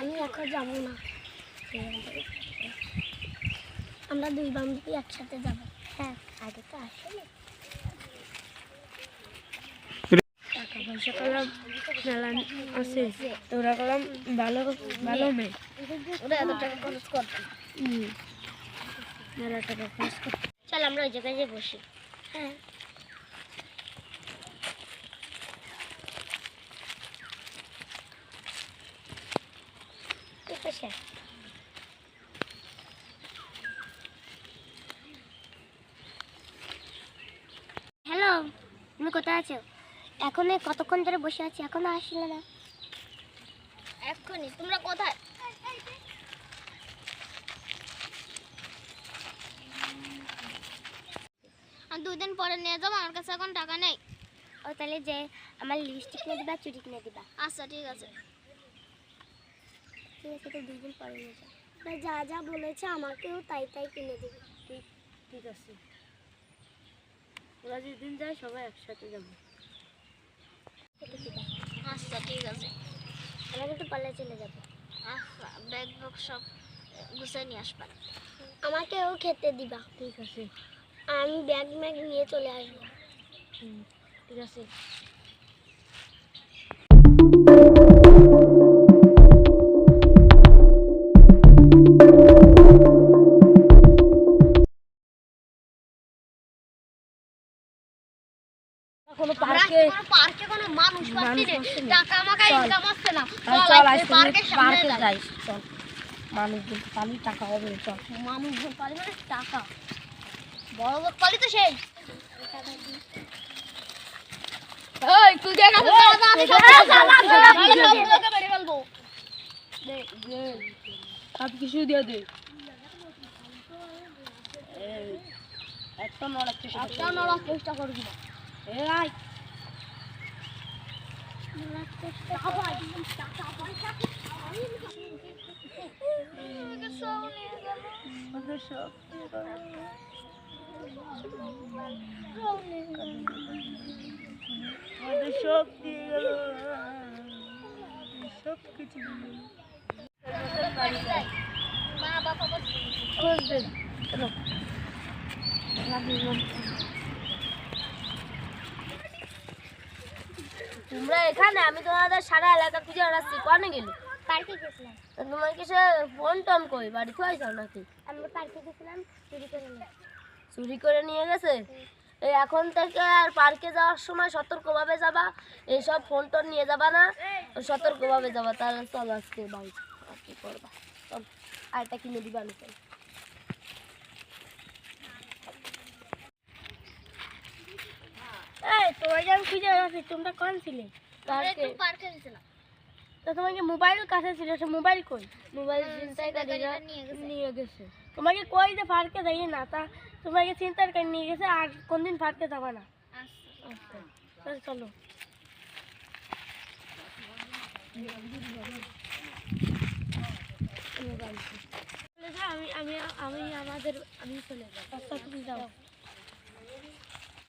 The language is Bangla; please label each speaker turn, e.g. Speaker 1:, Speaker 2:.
Speaker 1: আমি এখন যাব না। আমরা দুই বান্ধবী একসাথে যাব। হ্যাঁ আগে তো আসলে
Speaker 2: টাকা পয়সা করলাম মেলা আছে। তোরা করলাম ভালো ভালো মেয়ে।
Speaker 1: ওরা এত টাকা খরচ করবে
Speaker 2: মেলা টাকা খরচ করতে
Speaker 1: চল আমরা ওই জায়গায় বসি। হ্যাঁ ঠিক আছে হ্যালো তুমি কোথায় আছো? এখন কতক্ষণ ধরে বসে আছি? এখনও আসলে না। এক্ষুনি তোমরা কোথায়? আর দুই দিন পরে নিয়ে যাব আমার কাছে এখন টাকা নেই। ও তাহলে যে আমার লিপস্টিক কিনে দিবা চুড়ি কিনে দিবা। আচ্ছা ঠিক আছে। ঠিক আছে তো দুই দিন পরে নিয়ে যা। যা বলেছে আমাকেও তাই তাই কিনে দিবে।
Speaker 2: ঠিক ঠিক আছে। ওরা যেদিন যায় সবাই একসাথে যাব।
Speaker 1: আচ্ছা ঠিক আছে। আমরা কিন্তু পাল্লা চলে যাব। আচ্ছা ব্যাগ বুক সব গুছিয়ে নিয়ে আসবা। আমাকেও খেতে দিবা।
Speaker 2: ঠিক আছে।
Speaker 1: আমি ব্যাগ ম্যাগ নিয়ে চলে আসব।
Speaker 2: ঠিক আছে। কোনো পার্কে
Speaker 1: কোনো মানুষ
Speaker 2: পাচ্ছি না।
Speaker 1: টাকা আমাকে ইনকাম হচ্ছে না।
Speaker 2: চল আজকে পার্কে পার্কে যাই চল। মানুষজন পালি টাকা হবে চল।
Speaker 1: মানুষ পালি মানে টাকা। বড় লোক পালি তো সেই।
Speaker 2: এই তুই দেখ সব কিছু দিয়ে দে। এই, একটা নড়ার চেষ্টা করবি
Speaker 1: একটা নড়ার চেষ্টা করবি না।
Speaker 2: এই সব দিয়ে গেল সব কিছু
Speaker 1: মা বাবা
Speaker 2: বুঝলেন চলো তোমরা এখানে আমি তোমাদের সারা এলাকা খুঁজে বেড়াচ্ছি কনে গেলি?
Speaker 1: পার্কে গেছিলাম।
Speaker 2: তোমার কিসে ফোন টন কই? বাড়ি খুঁয়াইছ নাকি?
Speaker 1: আমরা পার্কে গেছিলাম চুরি করে নিয়ে
Speaker 2: চুরি করে নিয়ে গেছে? এই এখন থেকে আর পার্কে যাওয়ার সময় সতর্কভাবে যাবা এইসব ফোন টোন নিয়ে যাবা না সতর্কভাবে যাবা। তাহলে চল আজকে বাড়ি আর কি করবা? চল আরেকটা কিনে দিবা আমি তোমরা কোন ছিলে? তো তোমাকে মোবাইল কাছে ছিল? সে মোবাইল কই? মোবাইল
Speaker 1: নিয়ে গেছে।
Speaker 2: তোমাকে কই যে পার্কে যাই না তা তোমাকে চিন্তার করে নিয়ে গেছে? আর কোনদিন পার্কে যাবা না? আচ্ছা। চলো। আমি আমি আমি আমাদের আমি চলে যাই। আচ্ছা তুমি যাও।